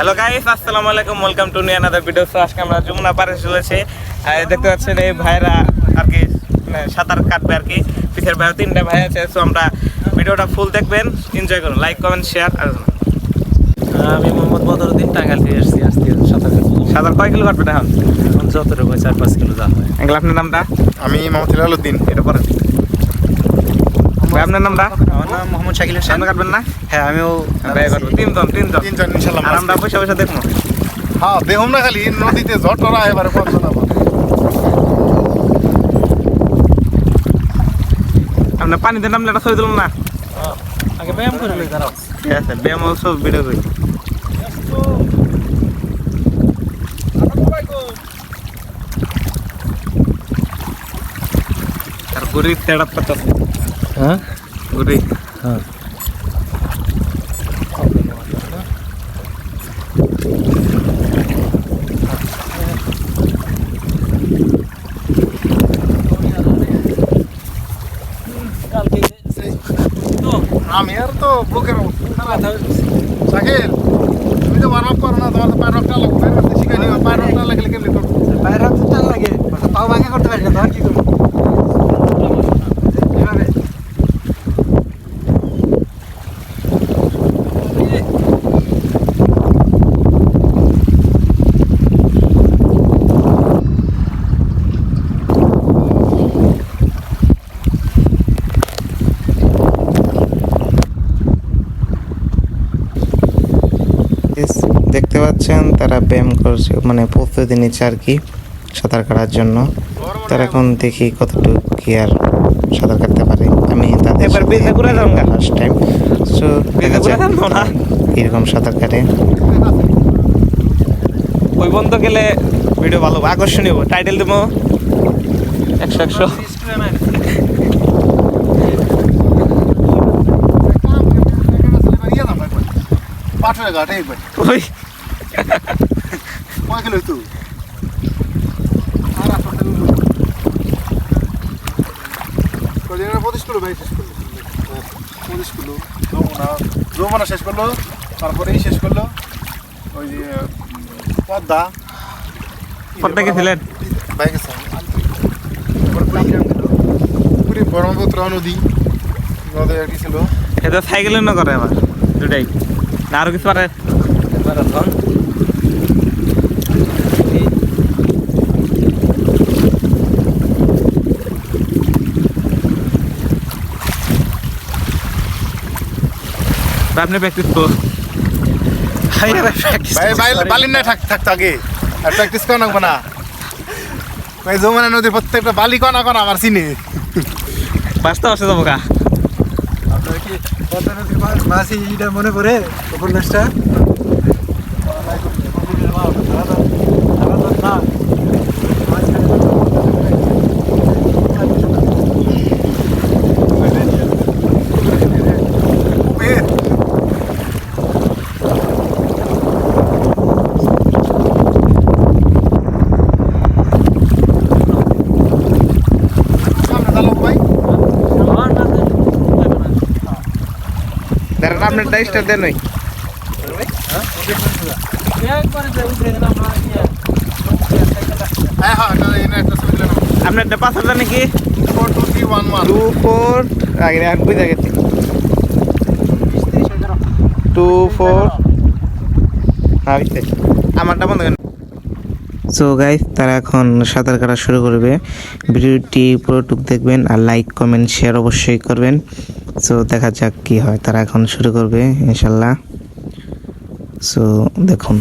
Hello guys আসসালামু আলাইকুম welcome to new another video so আজকে আমরা যমুনা পারে চলেছে। আর দেখতে পাচ্ছেন এই ভাইরা আর কি মানে সাঁতার কাটবে আর কি। পিছের ভাই তিনটা ভাই আছে সো আমরা ভিডিওটা ফুল দেখবেন। এনজয় করুন লাইক কমেন্ট শেয়ার আর আমি মোহাম্মদ বদরুদ্দিন টাঙ্গাইল থেকে এসেছি আজকে সাঁতার। সাঁতার কয় কিলো কাটবেন এখন? এখন যতটুকু চার পাঁচ কিলো যা হয়। এগুলো আপনার নামটা? আমি মোহাম্মদ হিলালুদ্দিন এটা পরে। ভাই আপনার নামটা? আমার নাম মোহাম্মদ শাকিল হোসেন। কাটবেন না? হ্যাঁ আমিও ভাই কাটবো তিনজন তিনজন। তিনজন ইনশাল্লাহ আর আমরা পয়সা পয়সা দেখব। হ্যাঁ দেহম না খালি নদীতে ঝড় টরা এবারে পঞ্চন আবার আপনার পানিতে নামলে এটা ছবি তুলুন না? আগে ব্যায়াম করে লই দাঁড়াও। ঠিক আছে ব্যায়াম সব ভিডিও করি। আর গুড়ি তেড়া পাতা হ্যাঁ গুড়ি হ্যাঁ আমি আর তো বুকের শাকিল তুমি তো ওয়ার্ম আপ করো না তোমার তো পায়ের রকটা লাগবে শিখাই নিও পায়ের রকটা লাগলে কেমনি করব পায়ের হাত টান লাগে পাও ভাঙা করতে পারি না তখন কি করব এভাবে Yes, দেখতে পাচ্ছেন তারা ব্যায়াম করছে মানে প্রস্তুতি নিচ্ছে আর কি সাঁতার কাটার জন্য। তার এখন দেখি কতটুকু কি আর সাঁতার কাটতে পারে। আমি তাদের ফার্স্ট টাইম সো যাও এরকম সাঁতার কাটে। ওই বন্ধ গেলে ভিডিও ভালো হবে, আকর্ষণীয় টাইটেল দেবো। একশো একশো। পাঠরে ঘাটে তুই পঁচিশ কিলো ভাই শেষ করল। পঁচিশ কিলো যমুনা যমুনা শেষ করল তারপরেই শেষ করল ওই যে পদ্মা। পদ্মা গেছিলেন? পুরী ব্রহ্মপুত্র নদী নদী ছিল। এটা সাইকেলে না করে আবার দুটাই। না আরও কিছু পারে? আপনি প্র্যাকটিস করুন। ভাই ভাই বালির না থাক থাক থাকে আর প্র্যাকটিস করা না। ভাই যমুনা নদীর প্রত্যেকটা বালি কনা কনা আমার চিনি। বাঁচতে আসে যাব আপনার কি পদ্মা নদীর মা- মাঝি এটা মনে পড়ে উপন্যাসটা সামনে চালো ভাই দাঁড়ান আপনার ডাইসটা দেন ওই। হ্যাঁ হ্যাঁ আপনার পাঁচ হাজার নাকি? টু ফোর আগে আমি বুঝে গেছি। টু ফোর হ্যাঁ আমারটা বন্ধ কেন সো গাইস তারা এখন সাঁতার কাটা শুরু করবে। ভিডিওটি পুরোটুক দেখবেন আর লাইক কমেন্ট শেয়ার অবশ্যই করবেন। সো দেখা যাক কি হয়। তারা এখন শুরু করবে ইনশাল্লাহ। সো দেখুন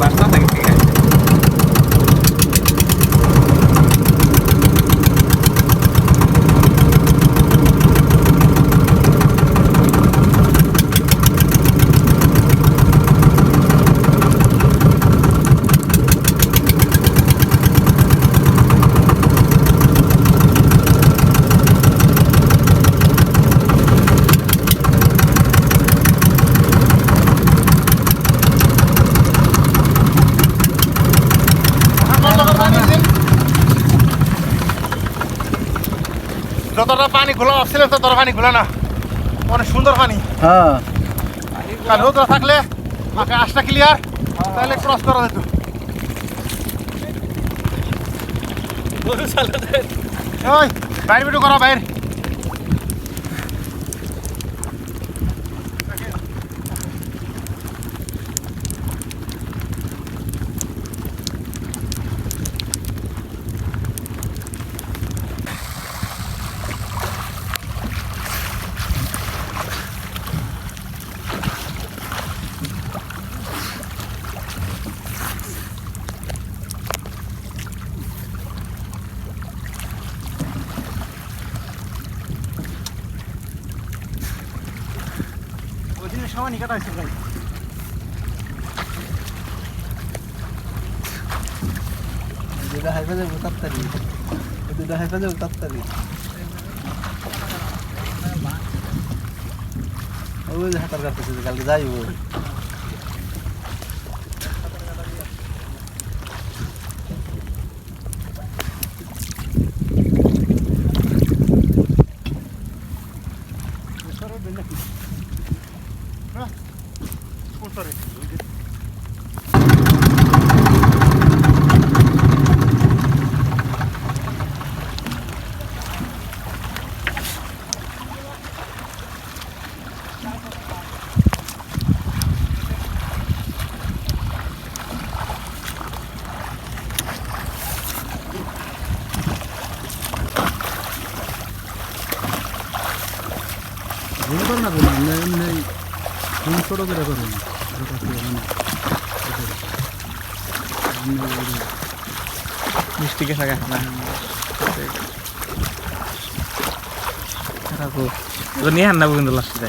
বাসটা থাকে ঠিক আছে ধরা পানি খোলা অক্সিজেন তো তোর পানি খোলা না। অনেক সুন্দর পানি। হ্যাঁ। আর রোদরা থাকলে আকাশটা ক্লিয়ার তাহলে ক্রস করা যেত ওই বাইরে ভিডিও করা বাইরে নিকাটা হয়েছে ভাই। দুটা হাইফা যাব তাড়াতাড়ি। দুটা হাইফা যাব তাড়াতাড়ি। ওই হাতার কাটতেছে কালকে যাইব। ভুল করে না বলুন এমনি ফোন ছোটো করে করুন মিষ্টি কে থাকে না নিয়ে হান্না কিন্তু লাস্টে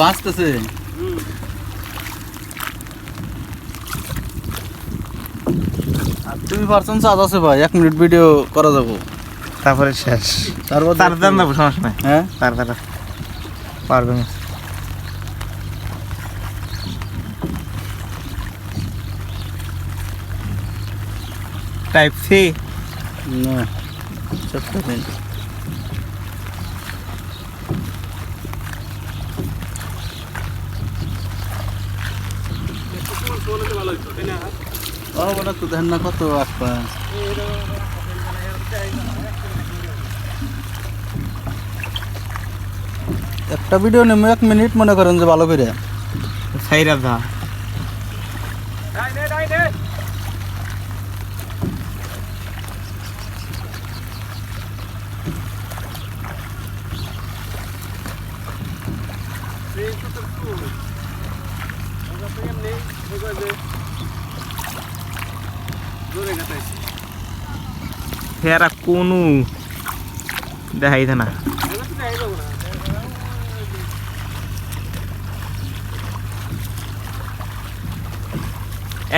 বাঁচতেছে। আর তুমি পারছেন চার্জ আছে ভাই এক মিনিট ভিডিও করা যাব। তারপরে শেষ। তারপর তার দেন দেবো সমস্যা নাই। হ্যাঁ? তারপরে পারবে না। টাইপ সি না ছোট্ট ও বড় তো দেখেন না কত আসপা একটা ভিডিও নেমে এক মিনিট মনে করেন যে ভালো করে। সাইরা দা ফেরা কোনো দেখাই না।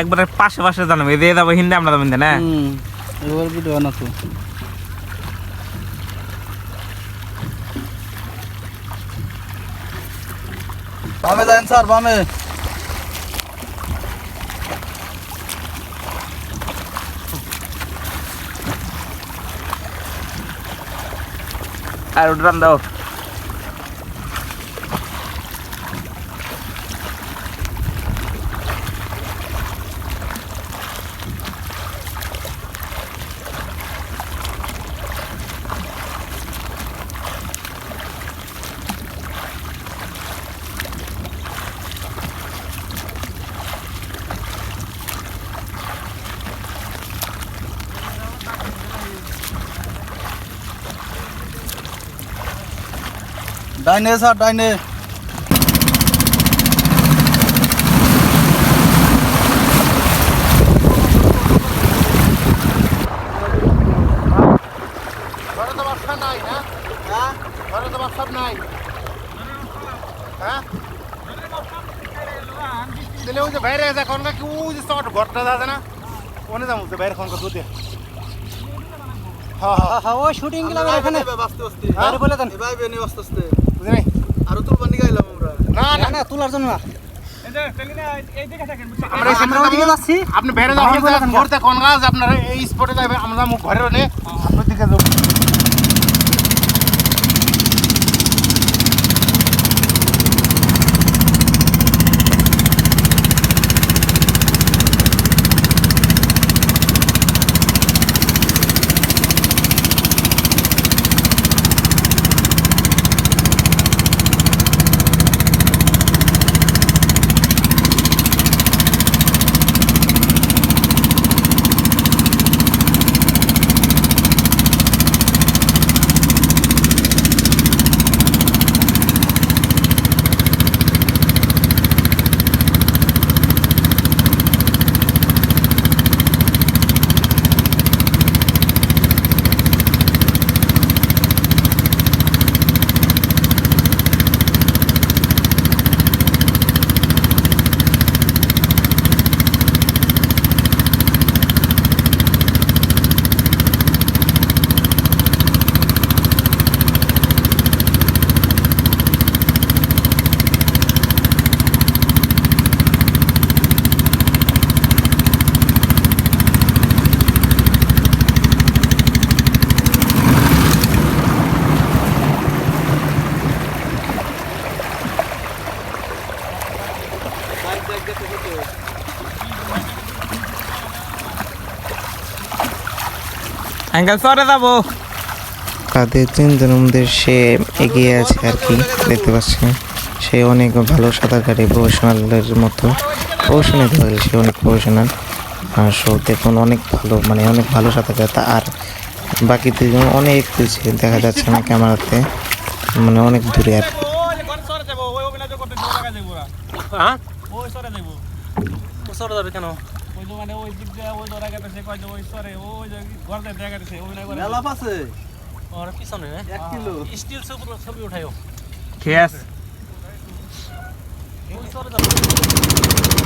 একবারে পাশে পাশে জানাব এই দিয়ে যাব হিন্দি, আমরা যাবেন না? এবার বামে যান স্যার, বামে। আর উঠান দাও ডাইনে স্যার ডাইনে ঘরে তো বাসা নাই না হ্যাঁ ঘরে তো বাসা নাই হ্যাঁ দিলে ওই যে বাইরে আছে এখন কি ওই যে শর্ট ঘরটা আছে না ওনে যাব তো বাইরে ফোন করে দিয়ে হ্যাঁ হ্যাঁ হ্যাঁ ওই শুটিং গেলাম এখানে বুঝলি? আরও তুলবার নিয়ে গেলাম আমরা। না না। না তোলার জন্য না। আমরা এই আমরা ওইদিকে যাচ্ছি। আপনি বাইরে যাবেন ঘুরতে কোন গাছ আপনার এই স্পটে যাবে আমরা মুখ ঘরে আপনার দিকে যাব। আঙ্কেল সরে যাব। তাদের তিনজনের মধ্যে সে এগিয়ে আছে আর কি দেখতে পাচ্ছেন। সে অনেক ভালো সাঁতার কাটে প্রফেশনালের মতো। প্রফেশনাল ধরে সে অনেক প্রফেশনাল আর সো দেখুন অনেক ভালো মানে অনেক ভালো সাঁতার কাটে। আর বাকি দুজন অনেক পিছিয়ে দেখা যাচ্ছে না ক্যামেরাতে। মানে অনেক দূরে আর কি। হ্যাঁ? ওই সরে যাব সরে যাবে কেন? ওই দোকানে মানে ওই দিক দিয়ে ওই দৌড়া গেছে কয় যে ওই সরে ওই ঘর দিয়ে দেখা গেছে অভিনয় করে। মেলা আছে আর পিছনে এক কিলো। স্টিল ছবি ছবি উঠায়ও ঠিক ওই সরে যাবে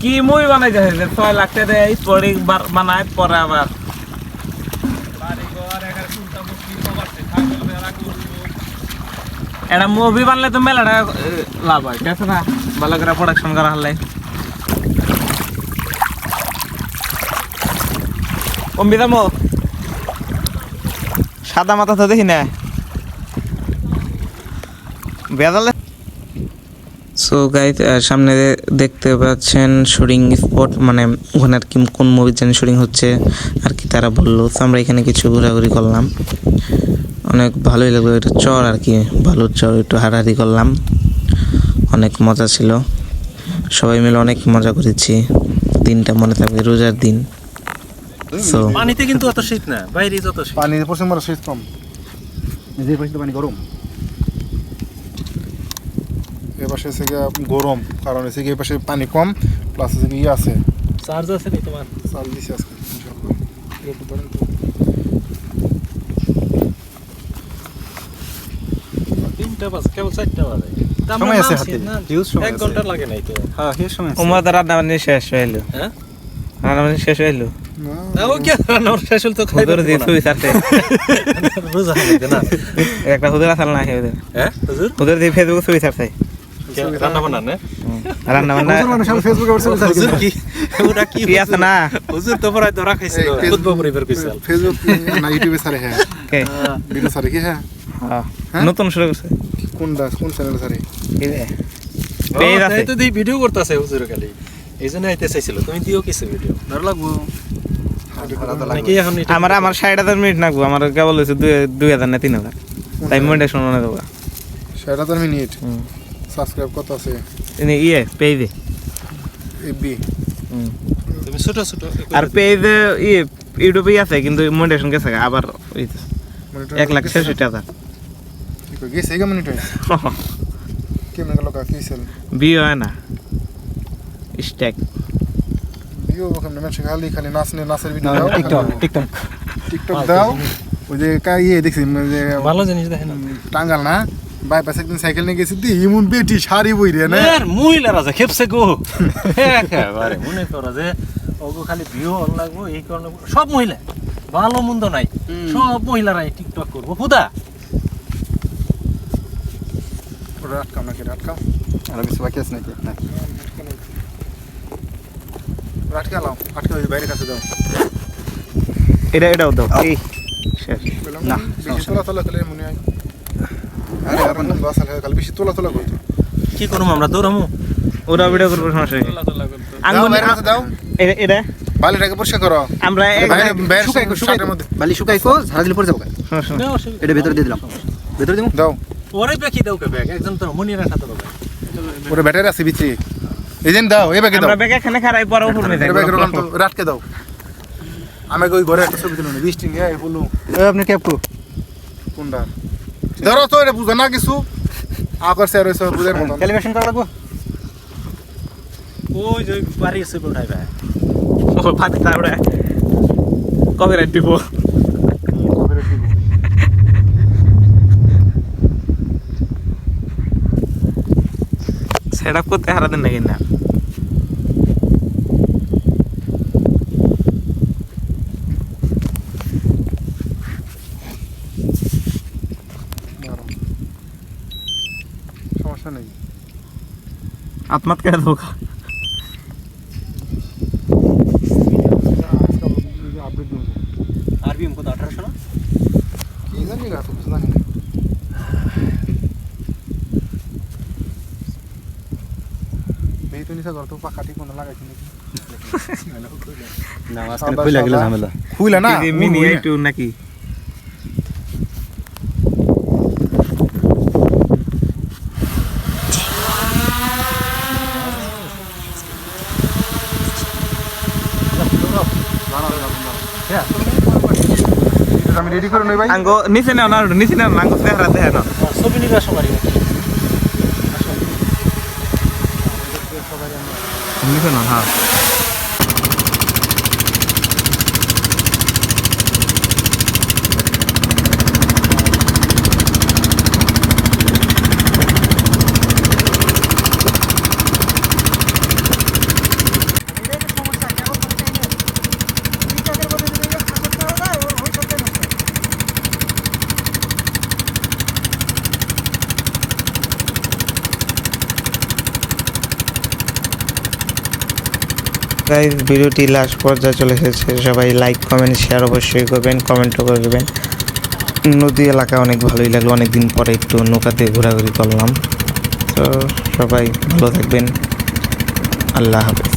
কি মুই বানাইতে হয়েছে ছয় লাখ টাকা দিয়ে স্পোর্টিং বানায় পরে আবার। এটা মুভি বানলে তো মেলাটা লাভ হয়। ঠিক আছে না ভালো করে প্রোডাকশন করা হলে। অম্বিতা মো সাদা মাথা তো দেখি না। বেদালে সো গাইজ সামনে দেখতে পাচ্ছেন শুটিং স্পট মানে ওখানে আর কি কোন মুভির জন্য শুটিং হচ্ছে আর কি তারা বলল। তো আমরা এখানে কিছু ঘোরাঘুরি করলাম। অনেক ভালোই লাগল এটা চর আর কি ভালোর চর একটু হাঁটাহাঁটি করলাম। অনেক মজা ছিল। সবাই মিলে অনেক মজা করেছি। দিনটা মনে থাকবে রোজার দিন। সো পানিতে কিন্তু অত শীত না বাইরে যত শীত। পানি পশ্চিম শীত কম। নিজের পানি গরম। এ পাশে হচ্ছে গিয়ে গরম কারণ হচ্ছে গিয়ে এই পাশে পানি কম প্লাস হচ্ছে গিয়ে ইয়ে আছে। চার্জ আছে নি তোমার? দিছি আজকে তিনটা বাজ কেবল চারটা বাজে। সময় আছে হাতে, হিউজ সময় এক ঘণ্টা লাগে নাই তো। হ্যাঁ সেই সময় আছে। উমরা তো রান্না বান্না শেষ হইল হ্যাঁ? রান্না বান্না শেষ হইল না, না ও কি রান্নার শেষ হল তো খাই দিয়ে রোজা না। একটা আসাল না হ্যাঁ হুজুর? হুদুর দিয়ে ফেসবুক ছবি ছাড়তে কে রান্না বান্না না? রান্না বান্না হুজুর ফেসবুকে হুজুর কি? ওটা কি কি আছে না? হুজুর তো পড়াই তো রাখাইছিল খুতবা পড়ে বের কইছিল ফেসবুক না ইউটিউবে সারে হ্যাঁ। কে? ভিডিও সারে কি হ্যাঁ? হ্যাঁ। হ্যাঁ? নতুন শুরু করছে। কোনটা? কোন চ্যানেলে সারে পেজ আছে তো দিই ভিডিও করতেছে হুজুর খালি। এই জন্য আইতে চাইছিল। তুমি দিও কিছু ভিডিও ডর লাগবো। আমার আমার ষাট হাজার মিনিট লাগবো। আমার কেবল হয়েছে দুই হাজার না তিন হাজার। তাই মনে শোনো দেবো সেটা তো মিনিট। সাবস্ক্রাইব কত আছে? ইনি ইয়ে পেজে এফবি তুমি ছোট ছোট আর পেজে ইয়ে ইউটিউবে আছে কিন্তু মনিটেশন গেছে আবার এক লাখ ছেষট্টি হাজার। গেছে এই মিনিট কেমন গেল কা সেল? হয় না। স্ট্যাক মানুষ খালি খালি নাচ নিয়ে নাচের ভিডিও দাও। টিকটক টিকটক টিকটক দাও। ওই যে কা ইয়ে দেখছি ভালো জিনিস দেখেন টাঙ্গাল না? বাইপাস একদিন সাইকেল নিয়ে গেছি দি ইমন বেটি শাড়ি বই রে না? এর মহিলারা যে খেপছে গো। একেবারে মনে করো যে ওগো খালি ভিউ অন লাগবো এই কারণে সব মহিলা ভালো মন্দ নাই। সব মহিলারাই টিকটক করব হুদা। ওটা নাকি এটা আটকাম আর কিছু বাকি আছে নাকি? আটকালাম আটকা ওই বাইরের কাছে দাও। এটা এটাও দাও। এই শেষ। বললাম না তোলা করলে মনে হয় আরে আর কোন বাসাল হয় কাল বেশি তোলা তোলা করতো। কি করব আমরা? দৌড়ামো? ওরা ভিডিও করব সমস্যা নেই। দাও দাও এটা বালিটাকে পরিষ্কার করো। আমরা বালি শুকাই কো ঝাড়া দিলে পড়ে যাব। এটা ভেতরে দিয়ে দিলাম। ভেতরে দিব দাও। ওরে দাও কে ব্যাগ? একজন তো মনিরা সাথে দেবে ওরে ব্যাটারি আছে ভিতরে এই দাও এই ব্যাগে দাও। আমরা ব্যাগ এখানে খারাই পরে উপর নিয়ে এই ব্যাগের ওখান তো যাই রাটকে দাও। আমাকে ওই ঘরে একটা ছবি দিল না বৃষ্টি নিয়ে বলল আপনি ক্যাপ কোনটা? ধরো তো এটা বুঝো না কিছু। আকর স্যার হয়েছে বুঝার মতন। ক্যালিব্রেশন করা লাগবো? ওই যে বাড়ি এসে উঠাইবে ও ফাঁকি তারপরে কপিরাইট দিব। সেট আপ করতে হারা দিন নাকি না সমস্যা নেই না কি জানি গা তো কিছু জানি না বেহিত নিচে ঘর তো পাকা ঠিক মনে লাগাইছি নাকি না মাঝখানে খুইলা না নাকি? আমি রেডি করে নই ভাই। আঙ্গো নিচে নেও না নিচে নেও না আঙ্গো চেহারা দেখে নাও ছবি নিবে সবারই নিচে নাও হ্যাঁ। গাইজ ভিডিওটি লাস্ট পর্যায়ে চলে এসেছে। সবাই লাইক কমেন্ট শেয়ার অবশ্যই করবেন কমেন্টও করবেন। নদী এলাকা অনেক ভালোই লাগল অনেক দিন পরে একটু নৌকাতে ঘোরাঘুরি করলাম। তো সবাই ভালো থাকবেন। আল্লাহ হাফেজ।